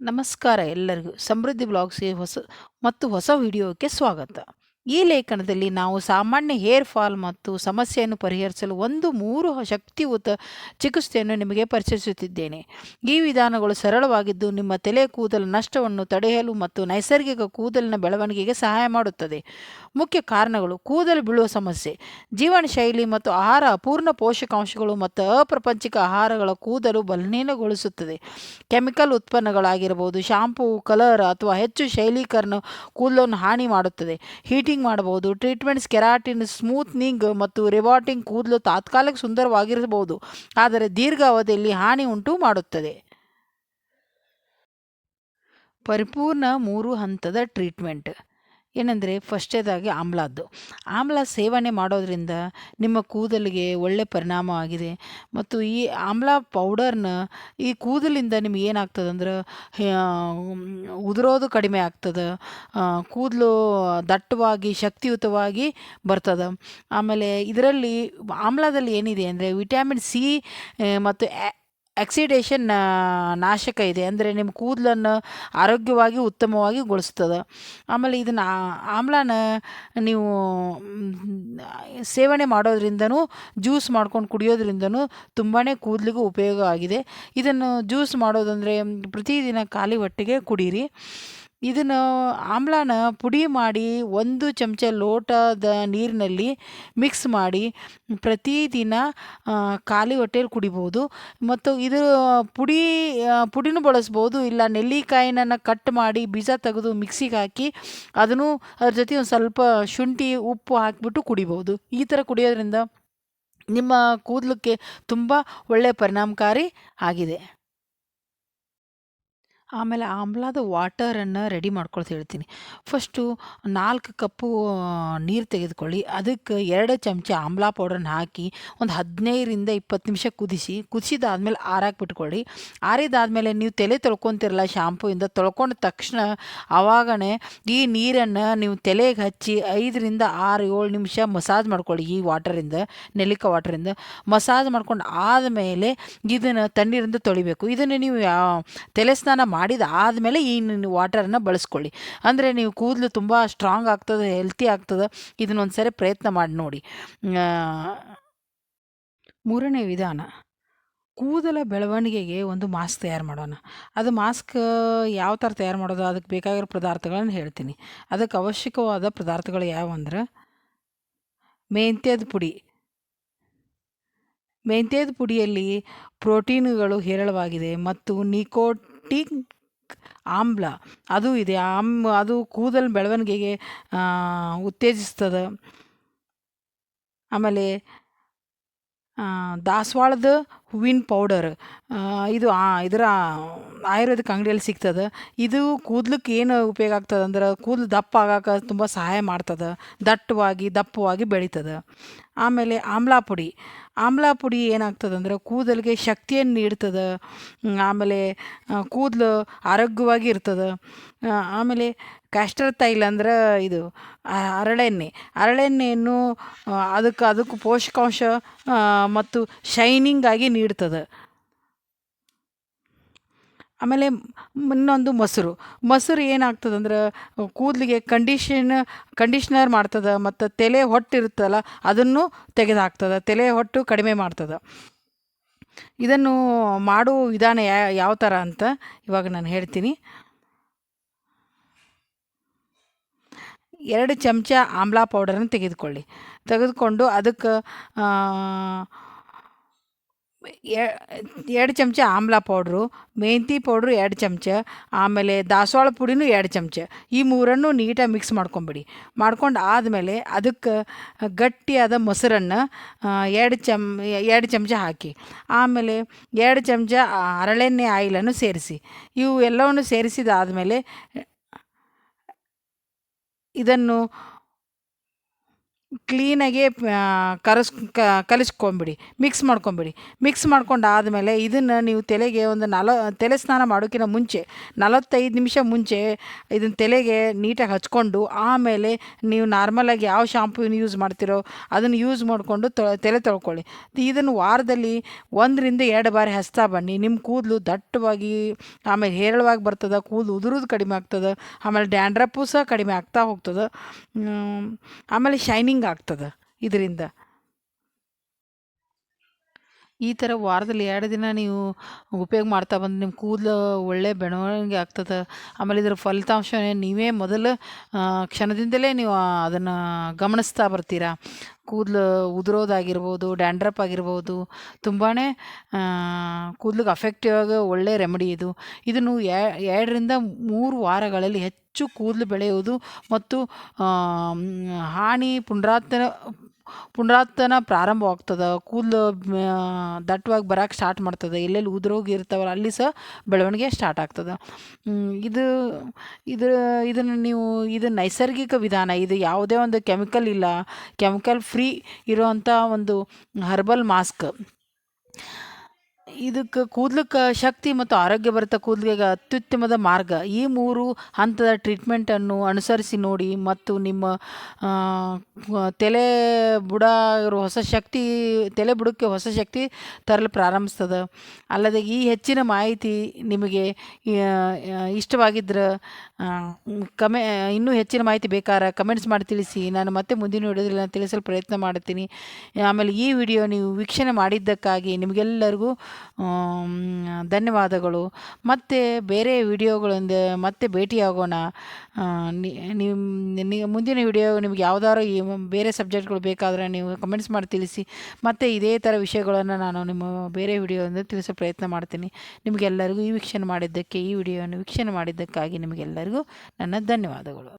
ನಮಸ್ಕಾರ ಎಲ್ಲರಿಗೂ. ಸಮೃದ್ಧಿ ಬ್ಲಾಗ್ಸ್ಗೆ ಹೊಸ ಮತ್ತು ಹೊಸ ವಿಡಿಯೋಕ್ಕೆ ಸ್ವಾಗತ. ಈ ಲೇಖನದಲ್ಲಿ ನಾವು ಸಾಮಾನ್ಯ ಹೇರ್ ಫಾಲ್ ಮತ್ತು ಸಮಸ್ಯೆಯನ್ನು ಪರಿಹರಿಸಲು ಒಂದು ಮೂರು ಶಕ್ತಿಯುತ ಚಿಕಿತ್ಸೆಯನ್ನು ನಿಮಗೆ ಪರಿಚಯಿಸುತ್ತಿದ್ದೇನೆ. ಈ ವಿಧಾನಗಳು ಸರಳವಾಗಿದ್ದು ನಿಮ್ಮ ತಲೆ ಕೂದಲು ನಷ್ಟವನ್ನು ತಡೆಯಲು ಮತ್ತು ನೈಸರ್ಗಿಕ ಕೂದಲಿನ ಬೆಳವಣಿಗೆಗೆ ಸಹಾಯ ಮಾಡುತ್ತದೆ. ಮುಖ್ಯ ಕಾರಣಗಳು ಕೂದಲು ಬೀಳುವ ಸಮಸ್ಯೆ. ಜೀವನ ಶೈಲಿ ಮತ್ತು ಆಹಾರ ಅಪೂರ್ಣ ಪೋಷಕಾಂಶಗಳು ಮತ್ತು ಅಪ್ರಪಂಚಿಕ ಆಹಾರಗಳ ಕೂದಲು ಬಲಹೀನಗೊಳಿಸುತ್ತದೆ. ಕೆಮಿಕಲ್ ಉತ್ಪನ್ನಗಳಾಗಿರಬಹುದು ಶಾಂಪೂ, ಕಲರ್ ಅಥವಾ ಹೆಚ್ಚು ಶೈಲೀಕರಣ ಕೂದಲನ್ನು ಹಾನಿ ಮಾಡುತ್ತದೆ. ಹೀಟಿಂಗ್ ಮಾಡಬಹುದು, ಟ್ರೀಟ್ಮೆಂಟ್ಸ್ ಕೆರಾಟಿನ್, ಸ್ಮೂತ್ನಿಂಗ್ ಮತ್ತು ರಿವಾಟಿಂಗ್ ಕೂದಲು ತಾತ್ಕಾಲಿಕ ಸುಂದರವಾಗಿರಬಹುದು, ಆದರೆ ದೀರ್ಘಾವಧಿಯಲ್ಲಿ ಹಾನಿ ಉಂಟು ಮಾಡುತ್ತದೆ. ಪರಿಪೂರ್ಣ ಮೂರು ಹಂತದ ಟ್ರೀಟ್ಮೆಂಟ್. ಏನಂದರೆ ಫಸ್ಟೇದಾಗಿ ಆಮ್ಲದ್ದು ಆಮ್ಲ ಸೇವನೆ ಮಾಡೋದ್ರಿಂದ ನಿಮ್ಮ ಕೂದಲಿಗೆ ಒಳ್ಳೆ ಪರಿಣಾಮ ಆಗಿದೆ. ಮತ್ತು ಈ ಆಮ್ಲ ಪೌಡರ್ನ ಈ ಕೂದಲಿಂದ ನಿಮ್ಗೆ ಏನಾಗ್ತದೆ ಅಂದ್ರೆ ಉದುರೋದು ಕಡಿಮೆ ಆಗ್ತದೆ. ಕೂದಲು ದಟ್ಟವಾಗಿ, ಶಕ್ತಿಯುತವಾಗಿ ಬರ್ತದೆ. ಆಮೇಲೆ ಇದರಲ್ಲಿ ಆಮ್ಲದಲ್ಲಿ ಏನಿದೆ ಅಂದರೆ ವಿಟ್ಯಾಮಿನ್ ಸಿ ಮತ್ತು ಆಕ್ಸಿಡೇಷನ್ ನಾಶಕ ಇದೆ. ಅಂದರೆ ನಿಮ್ಮ ಕೂದಲನ್ನು ಆರೋಗ್ಯವಾಗಿ, ಉತ್ತಮವಾಗಿ ಗೊಳಿಸ್ತದೆ ಆಮೇಲೆ ಇದನ್ನು ಆಮ್ಲನ ನೀವು ಸೇವನೆ ಮಾಡೋದ್ರಿಂದನೂ, ಜ್ಯೂಸ್ ಮಾಡ್ಕೊಂಡು ಕುಡಿಯೋದ್ರಿಂದನೂ ತುಂಬಾ ಕೂದಲಿಗೂ ಉಪಯೋಗ ಆಗಿದೆ. ಇದನ್ನು ಜ್ಯೂಸ್ ಮಾಡೋದಂದರೆ, ಪ್ರತಿದಿನ ಖಾಲಿ ಹೊಟ್ಟೆಗೆ ಕುಡೀರಿ. ಇದನ್ನು ಆಮ್ಲಾನ ಪುಡಿ ಮಾಡಿ ಒಂದು ಚಮಚ ಲೋಟದ ನೀರಿನಲ್ಲಿ ಮಿಕ್ಸ್ ಮಾಡಿ ಪ್ರತಿದಿನ ಖಾಲಿ ಹೊಟ್ಟೆಯಲ್ಲಿ ಕುಡಿಬೋದು. ಮತ್ತು ಇದು ಪುಡಿ ಪುಡಿನೂ ಬಳಸ್ಬೋದು. ಇಲ್ಲ ನೆಲ್ಲಿಕಾಯಿನ ಕಟ್ ಮಾಡಿ ಬೀಜ ತೆಗೆದು ಮಿಕ್ಸಿಗೆ ಹಾಕಿ ಅದನ್ನು ಅದ್ರ ಜೊತೆ ಒಂದು ಸ್ವಲ್ಪ ಶುಂಠಿ, ಉಪ್ಪು ಹಾಕಿಬಿಟ್ಟು ಕುಡಿಬೋದು. ಈ ಥರ ಕುಡಿಯೋದ್ರಿಂದ ನಿಮ್ಮ ಕೂದಲಕ್ಕೆ ತುಂಬ ಒಳ್ಳೆಯ ಪರಿಣಾಮಕಾರಿ ಆಗಿದೆ. ಆಮೇಲೆ ಆಮ್ಲದ ವಾಟರನ್ನು ರೆಡಿ ಮಾಡ್ಕೊಳ್ತ ಹೇಳ್ತೀನಿ ಫಸ್ಟು ನಾಲ್ಕು ಕಪ್ಪು ನೀರು ತೆಗೆದುಕೊಳ್ಳಿ. ಅದಕ್ಕೆ ಎರಡು ಚಮಚ ಆಮ್ಲ ಪೌಡರ್ನ ಹಾಕಿ ಒಂದು ಹದಿನೈದರಿಂದ ಇಪ್ಪತ್ತು ನಿಮಿಷ ಕುದಿಸಿ, ಕುದಿಸಿದಾದ್ಮೇಲೆ ಆರಾಕಿ ಬಿಟ್ಕೊಳ್ಳಿ ಆರಿದಾದ್ಮೇಲೆ ನೀವು ತಲೆ ತೊಳ್ಕೊತಿರಲ್ಲ ಶಾಂಪೂಯಿಂದ, ತೊಳ್ಕೊಂಡ ತಕ್ಷಣ ಆವಾಗನೇ ಈ ನೀರನ್ನು ನೀವು ತಲೆಗೆ ಹಚ್ಚಿ ಐದರಿಂದ ಆರು, ಏಳು ನಿಮಿಷ ಮಸಾಜ್ ಮಾಡ್ಕೊಳ್ಳಿ ಈ ವಾಟರಿಂದ ನೆಲ್ಲಿಕ ವಾಟರಿಂದ. ಮಸಾಜ್ ಮಾಡ್ಕೊಂಡು ಆದಮೇಲೆ ಇದನ್ನು ತಣ್ಣೀರಿಂದ ತೊಳಿಬೇಕು. ಇದನ್ನು ನೀವು ತಲೆ ಸ್ನಾನ ಮಾಡಿದ ಆದಮೇಲೆ ಈ ವಾಟರನ್ನು ಬಳಸ್ಕೊಳ್ಳಿ. ಅಂದರೆ ನೀವು ಕೂದಲು ತುಂಬ ಸ್ಟ್ರಾಂಗ್ ಆಗ್ತದೆ ಹೆಲ್ತಿ ಆಗ್ತದೆ ಇದನ್ನೊಂದು ಸರಿ ಪ್ರಯತ್ನ ಮಾಡಿ ನೋಡಿ. ಮೂರನೇ ವಿಧಾನ, ಕೂದಲ ಬೆಳವಣಿಗೆಗೆ ಒಂದು ಮಾಸ್ಕ್ ತಯಾರು ಮಾಡೋಣ. ಅದು ಮಾಸ್ಕ್ ಯಾವ ಥರ ತಯಾರು ಮಾಡೋದು, ಅದಕ್ಕೆ ಬೇಕಾಗಿರೋ ಪದಾರ್ಥಗಳನ್ನು ಹೇಳ್ತೀನಿ. ಅದಕ್ಕೆ ಅವಶ್ಯಕವಾದ ಪದಾರ್ಥಗಳು ಯಾವಂದ್ರೆ ಮೆಂತ್ಯದ ಪುಡಿ. ಮೆಂತ್ಯದ ಪುಡಿಯಲ್ಲಿ ಪ್ರೋಟೀನುಗಳು ಹೇರಳವಾಗಿದೆ ಮತ್ತು ನಿಕೋಟಿನ್ ಆಮ್ಲ. ಅದು ಇದೆ. ಆಮ್ ಅದು ಕೂದಲು ಬೆಳವಣಿಗೆಗೆ ಉತ್ತೇಜಿಸ್ತದೆ. ಆಮೇಲೆ ದಾಸವಾಳದ ಹೂವಿನ ಪೌಡರ್ ಇದು ಇದರ ಆಯುರ್ವೇದಿಕ್ ಅಂಗಡಿಯಲ್ಲಿ ಸಿಗ್ತದೆ. ಇದು ಕೂದ್ಲಕ್ಕೆ ಏನು ಉಪಯೋಗ ಆಗ್ತದೆ ಅಂದ್ರೆ ಕೂದಲು ದಪ್ಪ ಆಗಕ್ಕೆ ತುಂಬ ಸಹಾಯ ಮಾಡ್ತದೆ. ದಟ್ಟವಾಗಿ, ದಪ್ಪವಾಗಿ ಬೆಳೀತದೆ. ಆಮೇಲೆ ಆಮ್ಲ ಪುಡಿ. ಆಮ್ಲ ಪುಡಿ ಏನಾಗ್ತದೆ ಅಂದ್ರೆ ಕೂದಲಿಗೆ ಶಕ್ತಿಯನ್ನು ನೀಡ್ತದೆ. ಆಮೇಲೆ ಕೂದಲು ಆರೋಗ್ಯವಾಗಿ ಇರ್ತದೆ. ಆಮೇಲೆ ಕ್ಯಾಸ್ಟರ್ ತೈಲ ಅಂದ್ರೆ ಇದು ಹರಳೆಣ್ಣೆ ಹರಳೆಣ್ಣೆಯನ್ನು ಅದಕ್ಕೆ ಅದಕ್ಕೆ ಪೋಷಕಾಂಶ ಮತ್ತು ಶೈನಿಂಗ್ ಆಗಿ ನೀಡ್ತದೆ. ಆಮೇಲೆ ಇನ್ನೊಂದು ಮೊಸರು. ಮೊಸರು ಏನಾಗ್ತದಂದ್ರೆ, ಕೂದಲಿಗೆ ಕಂಡೀಷನ್ ಕಂಡೀಷ್ನರ್ ಮಾಡ್ತದೆ, ಮತ್ತು ತಲೆ ಹೊಟ್ಟು ಇರುತ್ತಲ್ಲ ಅದನ್ನು ತೆಗೆದು ಹಾಕ್ತದೆ ತಲೆ ಹೊಟ್ಟು ಕಡಿಮೆ ಮಾಡ್ತದೆ. ಇದನ್ನು ಮಾಡುವ ವಿಧಾನ ಯಾವ ಥರ ಅಂತ ಇವಾಗ ನಾನು ಹೇಳ್ತೀನಿ. ಎರಡು ಚಮಚ ಆಮ್ಲ ಪೌಡರನ್ನು ತೆಗೆದುಕೊಳ್ಳಿ. ತೆಗೆದುಕೊಂಡು ಅದಕ್ಕೆ ಎರಡು ಚಮಚ ಆಮ್ಲ ಪೌಡ್ರು, ಮೆಂತಿ ಪೌಡ್ರು ಎರಡು ಚಮಚ, ಆಮೇಲೆ ದಾಸವಾಳ ಪುಡಿನೂ ಎರಡು ಚಮಚ. ಈ ಮೂರನ್ನು ನೀಟಾಗಿ ಮಿಕ್ಸ್ ಮಾಡ್ಕೊಂಬಿಡಿ. ಮಾಡ್ಕೊಂಡು ಆದಮೇಲೆ ಅದಕ್ಕೆ ಗಟ್ಟಿಯಾದ ಮೊಸರನ್ನು ಎರಡು ಚಮ್, ಎರಡು ಚಮಚ ಹಾಕಿ. ಆಮೇಲೆ ಎರಡು ಚಮಚ ಹರಳೆಣ್ಣೆ ಆಯಿಲನ್ನು ಸೇರಿಸಿ. ಇವು ಎಲ್ಲವನ್ನು ಸೇರಿಸಿದಾದಮೇಲೆ, ಇದನ್ನು ಕ್ಲೀನಾಗಿ ಕರಸ್ ಕಲಿಸ್ಕೊಂಬಿಡಿ ಮಿಕ್ಸ್ ಮಾಡ್ಕೊಂಬಿಡಿ. ಮಿಕ್ಸ್ ಮಾಡ್ಕೊಂಡು ಆದಮೇಲೆ ಇದನ್ನು ನೀವು ತಲೆಗೆ ಒಂದು ನಲ, ತಲೆ ಸ್ನಾನ ಮಾಡೋಕ್ಕಿಂತ ಮುಂಚೆ, ನಲವತ್ತೈದು ನಿಮಿಷ ಮುಂಚೆ ಇದನ್ನು ತಲೆಗೆ ನೀಟಾಗಿ ಹಚ್ಕೊಂಡು, ಆಮೇಲೆ ನೀವು ನಾರ್ಮಲಾಗಿ ಯಾವ ಶಾಂಪೂನ ಯೂಸ್ ಮಾಡ್ತೀರೋ ಅದನ್ನು ಯೂಸ್ ಮಾಡಿಕೊಂಡು ತೊ ತಲೆ ತೊಳ್ಕೊಳ್ಳಿ. ಇದನ್ನು ವಾರದಲ್ಲಿ ಒಂದರಿಂದ ಎರಡು ಬಾರಿ ಹಚ್ತಾ ಬನ್ನಿ. ನಿಮ್ಮ ಕೂದಲು ದಟ್ಟವಾಗಿ, ಆಮೇಲೆ ಹೇರಳವಾಗಿ ಬರ್ತದೆ, ಕೂದಲು ಉದುರೋದು ಕಡಿಮೆ ಆಗ್ತದೆ, ಆಮೇಲೆ ಡ್ಯಾಂಡ್ರಪ್ಪು ಸಹ ಕಡಿಮೆ ಆಗ್ತಾ ಹೋಗ್ತದೆ. ಆಮೇಲೆ ಶೈನಿಂಗ್ ಆಗ್ತದೆ ಇದರಿಂದ? ಈ ಥರ ವಾರದಲ್ಲಿ ಎರಡು ದಿನ ನೀವು ಉಪಯೋಗ ಮಾಡ್ತಾ ಬಂದು ನಿಮ್ಮ ಕೂದಲು ಒಳ್ಳೆ ಬೆಳವಣಿಗೆ ಆಗ್ತದೆ. ಆಮೇಲೆ ಇದರ ಫಲಿತಾಂಶ ನೀವೇ ಮೊದಲು ಕ್ಷಣದಿಂದಲೇ ನೀವು ಅದನ್ನು ಗಮನಿಸ್ತಾ ಬರ್ತೀರಾ. ಕೂದಲು ಉದುರೋದಾಗಿರ್ಬೋದು, ಡ್ಯಾಂಡ್ರಪ್ ಆಗಿರ್ಬೋದು ತುಂಬಾ ಕೂದ್ಲಿಗೆ ಅಫೆಕ್ಟಿವ್ ಆಗಿ ಒಳ್ಳೆ ರೆಮಿಡಿ ಇದು. ಇದನ್ನು ಎರಡರಿಂದ ಮೂರು ವಾರಗಳಲ್ಲಿ ಹೆಚ್ಚು ಕೂದಲು ಬೆಳೆಯುವುದು ಮತ್ತು ಹಾನಿ ಪುನರಾವರ್ತನ ಪುನರಾವರ್ತನ ಪ್ರಾರಂಭವಾಗ್ತದೆ, ಕೂದಲು ದಟ್ಟವಾಗಿ ಬರೋಕೆ ಸ್ಟಾರ್ಟ್ ಮಾಡ್ತದೆ, ಎಲ್ಲೆಲ್ಲಿ ಉದ್ರೋಗಿ ಇರ್ತಾವಲ್ಲ ಅಲ್ಲಿ ಸಹ ಬೆಳವಣಿಗೆ ಸ್ಟಾರ್ಟ್ ಆಗ್ತದೆ. ಇದು ಇದು, ಇದನ್ನು ನೀವು, ಇದು ನೈಸರ್ಗಿಕ ವಿಧಾನ, ಇದು ಯಾವುದೇ ಒಂದು ಕೆಮಿಕಲ್ ಇಲ್ಲ, ಕೆಮಿಕಲ್ ಫ್ರೀ ಇರೋವಂಥ ಒಂದು ಹರ್ಬಲ್ ಮಾಸ್ಕ್. ಇದಕ್ಕೆ ಕೂದಲಕ್ಕೆ ಶಕ್ತಿ ಮತ್ತು ಆರೋಗ್ಯ ಭರಿತ ಕೂದಲಿಗೆ ಅತ್ಯುತ್ತಮದ ಮಾರ್ಗ. ಈ ಮೂರು ಹಂತದ ಟ್ರೀಟ್ಮೆಂಟನ್ನು ಅನುಸರಿಸಿ ನೋಡಿ ಮತ್ತು ನಿಮ್ಮ ತಲೆ ಬುಡ ಇರೋ ಹೊಸ ಶಕ್ತಿ ತಲೆ ಬುಡಕ್ಕೆ ಹೊಸ ಶಕ್ತಿ ತರಲು ಪ್ರಾರಂಭಿಸ್ತದೆ. ಅಲ್ಲದೆ ಈ ಹೆಚ್ಚಿನ ಮಾಹಿತಿ ನಿಮಗೆ ಆ, ಕಮೆ ಇನ್ನೂ ಹೆಚ್ಚಿನ ಮಾಹಿತಿ ಬೇಕಾದ್ರೆ ಕಮೆಂಟ್ಸ್ ಮಾಡಿ ತಿಳಿಸಿ. ನಾನು ಮತ್ತೆ ಮುಂದಿನ ವಿಡಿಯೋದಲ್ಲಿ ತಿಳಿಸಲು ಪ್ರಯತ್ನ ಮಾಡ್ತೀನಿ. ಆಮೇಲೆ ಈ ವಿಡಿಯೋ ನೀವು ವೀಕ್ಷಣೆ ಮಾಡಿದ್ದಕ್ಕಾಗಿ ನಿಮಗೆಲ್ಲರಿಗೂ ಧನ್ಯವಾದಗಳು. ಮತ್ತೆ ಬೇರೆ ವಿಡಿಯೋಗಳಿಂದ ಮತ್ತೆ ಭೇಟಿಯಾಗೋಣ. ನಿಮ್ಮ ಮುಂದಿನ ವಿಡಿಯೋ ನಿಮ್ಗೆ ಯಾವುದಾದ್ರು ಈ ಬೇರೆ ಸಬ್ಜೆಕ್ಟ್ಗಳು ಬೇಕಾದರೆ ನೀವು ಕಮೆಂಟ್ಸ್ ಮಾಡಿ ತಿಳಿಸಿ. ಮತ್ತು ಇದೇ ಥರ ವಿಷಯಗಳನ್ನು ನಾನು ನಿಮ್ಮ ಬೇರೆ ವಿಡಿಯೋದಿಂದ ತಿಳಿಸೋ ಪ್ರಯತ್ನ ಮಾಡ್ತೀನಿ. ನಿಮಗೆಲ್ಲರಿಗೂ ಈ ವೀಕ್ಷಣೆ ಮಾಡಿದ್ದಕ್ಕೆ, ಈ ವಿಡಿಯೋವನ್ನು ವೀಕ್ಷಣೆ ಮಾಡಿದ್ದಕ್ಕಾಗಿ ನಿಮಗೆಲ್ಲರಿಗೂ ನನ್ನ ಧನ್ಯವಾದಗಳು.